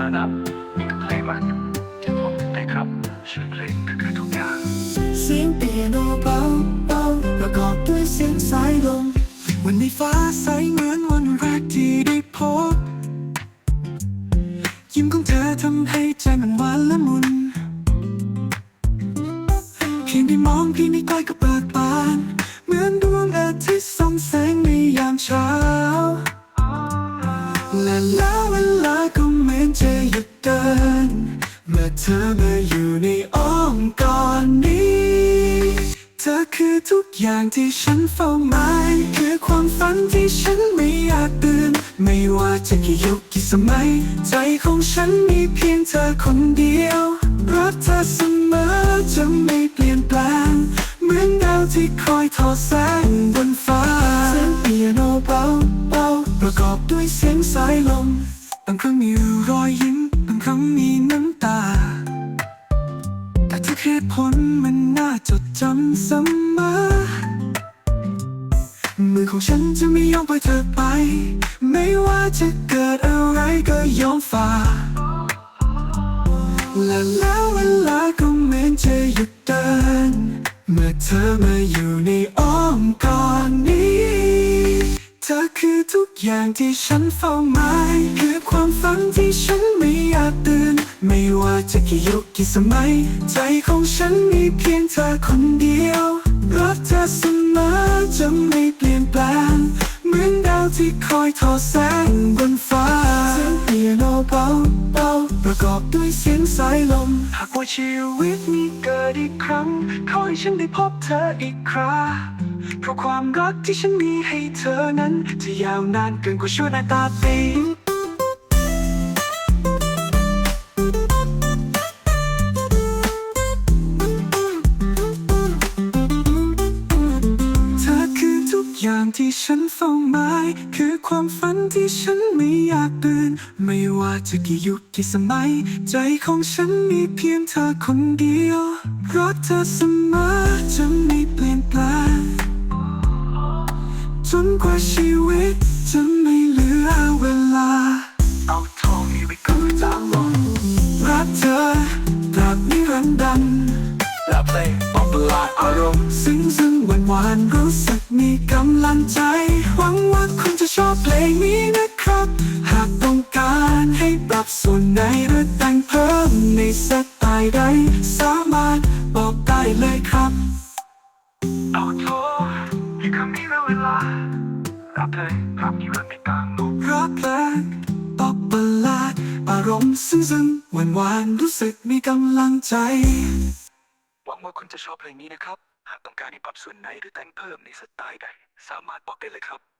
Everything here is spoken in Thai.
ระดับเพลงมันผมนะครับชื่อเพลงคือทุกอย่าง เสียงเปียโนเบาเบาประกอบด้วยเสียงสายลมวันในฟ้าใสเหมือนวันแรกที่ได้พบ ยิ้มของเธอทำให้ใจมันหวานละมุนเพียงได้มองพี่ในใกล้ก็เบิ คือทุกอย่างที่ฉันเฝ้าหมาย คือความฝันที่ฉันไม่อยากตื่น ไม่ว่าจะกี่ยุคกี่สมัย ใจของฉันมีเพียงเธอคนเดียว รักเธอเสมอจะไม่เปลี่ยนแปลง เหมือนดาวที่คอยทอดแสงบนฟ้าเสียงเปียโนเบาเบาประกอบด้วยเสียงสายลม บางครั้งมีรอยยิ้ม บางครั้งมีน้ำตา จดจำเสมอ มือของฉันจะไม่ยอมปล่อยเธอไป ไม่ว่าจะเกิดอะไรก็ยอมฝ่า และแล้วเวลาก็เหมือนจะหยุดเดิน เมื่อเธอมาอยู่ในอ้อมกอดนี้ เธอคือทุกอย่างที่ฉันเฝ้าหมาย คือความฝันที่ฉันไม่อยากตื่น ไม่ว่าจะกี่ยุคกี่สมัย ใจของฉันมีเพียงเธอคนเดียว รักเธอเสมอจะไม่เปลี่ยนแปลง เหมือนดาวที่คอยทอดแสงบนฟ้าเสียงเปียโนเบาเบาประกอบด้วยเสียงสายลม หากว่าชีวิตนี้เกิดอีกครั้ง ขอให้ฉันได้พบเธออีกคราเพราะความรักที่ฉันมีให้เธอนั้น จะยาวนานเกินกว่าชั่วนาตาปี ที่ฉันเฝ้าหมาย คือความฝันที่ฉันไม่อยากตื่นไม่ว่าจะกี่ยุคกี่สมัย ใจของฉันมีเพียงเธอคนเดียวรักเธอเสมอจะไม่เปลี่ยนแปลงจนกว่าชีวิตจะไม่เหลือเวลา เอาทองนี้ไปคืนจางลงรักเธอตราบนิรันดร์และเพลง ลาดอารมณ์ซึ้งซึ้งหวานหวานรู้สึกมีกำลังใจ หวังว่าคุณจะชอบเพลงนี้นะครับ หากต้องการให้ปรับส่วนไหนหรือแต่งเพิ่มในสไตล์ใดสามารถบอกได้เลยครับ เอาโทษที่คำนี้และเวลาและเพลงภาพนี้เรื่องไม่ต่างลงรักแรกปอบประหลาดอารมณ์ซึ้งซึ้งหวานหวานรู้สึกมีกำลังใจ วังว่าคุณจะชอบเพลงนี้นะครับ หากต้องการให้ปรับส่วนไหนหรือแต่งเพิ่มในสไตล์ใดสามารถบอกได้เลยครับ